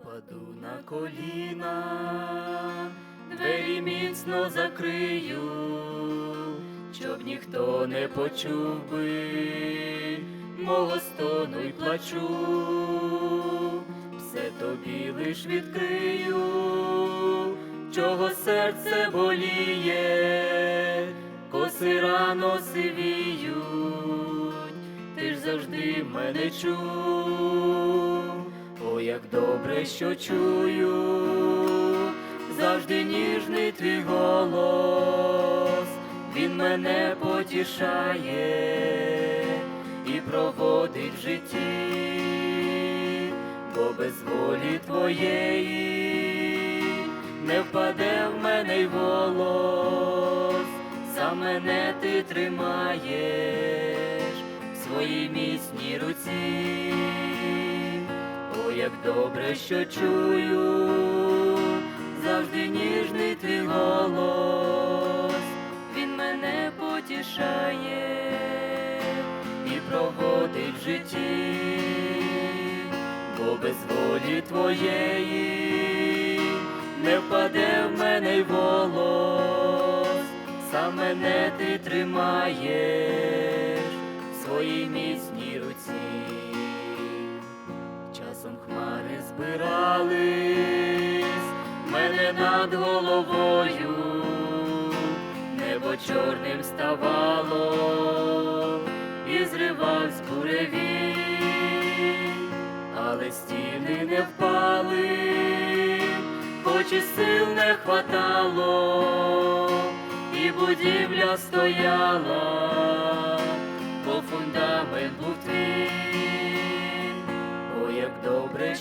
Впаду на коліна, двері міцно закрию, щоб ніхто не почув би мого й плачу, все тобі лиш відкрию, чого серце боліє, коси рано сивіють, ти ж завжди мене чув. Як добре, що чую, завжди ніжний твій голос, він мене потішає і проводить в житті, бо без волі твоєї не впаде в мене й волос, сам мене ти тримаєш в своїй міцній руці. Як добре, що чую, завжди ніжний твій голос, він мене потішає і проводить в житті, бо без волі твоєї не впаде в мене й волос, сам мене ти тримаєш міцній руці. Часом хмари збирались. Мене над головою, небо чорним ставало. І зривавсь буревій, але стіни не впали, хоч і сил не хватало, і будівля стояла, бо фундамент був твій.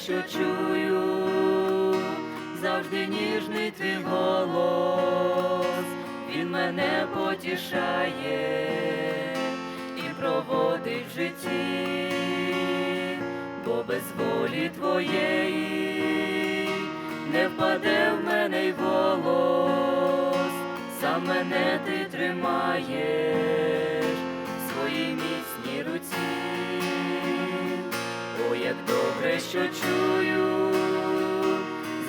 Що чую, завжди ніжний твій голос, він мене потішає і проводить в житті, бо без волі твоєї не впаде в мене й волос, сам мене ти тримаєш що чую,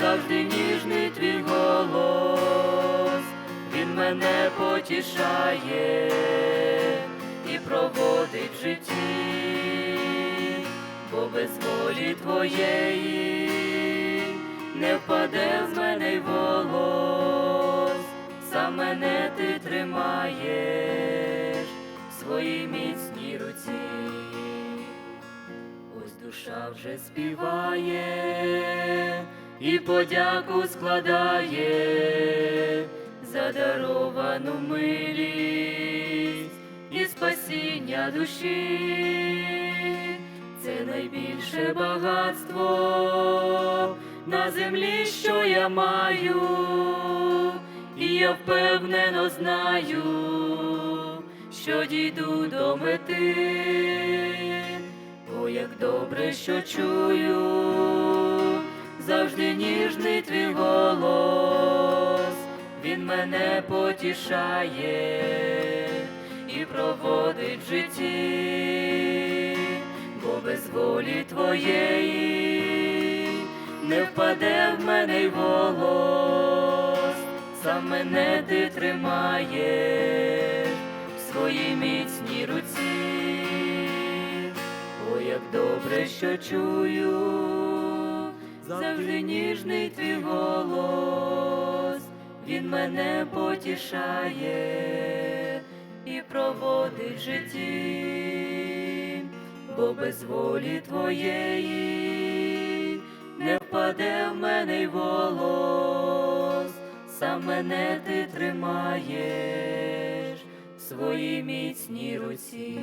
завжди ніжний твій голос, він мене потішає і проводить в житті, бо без волі твоєї не впаде з мене й волос, сам мене ти тримаєш вже співає і подяку складає за даровану милість і спасіння душі. Це найбільше багатство на землі, що я маю, і я впевнено знаю, що дійду до мети. О, як добре, що чую, завжди ніжний твій голос, він мене потішає і проводить в житті, бо без волі твоєї не впаде в мене й голос, сам мене ти тримаєш в своїй міцній руці. Добре, що чую, завжди ніжний твій голос, він мене потішає і проводить в житті, бо без волі твоєї не впаде в мене й волос, сам мене ти тримаєш в своїй міцній руці.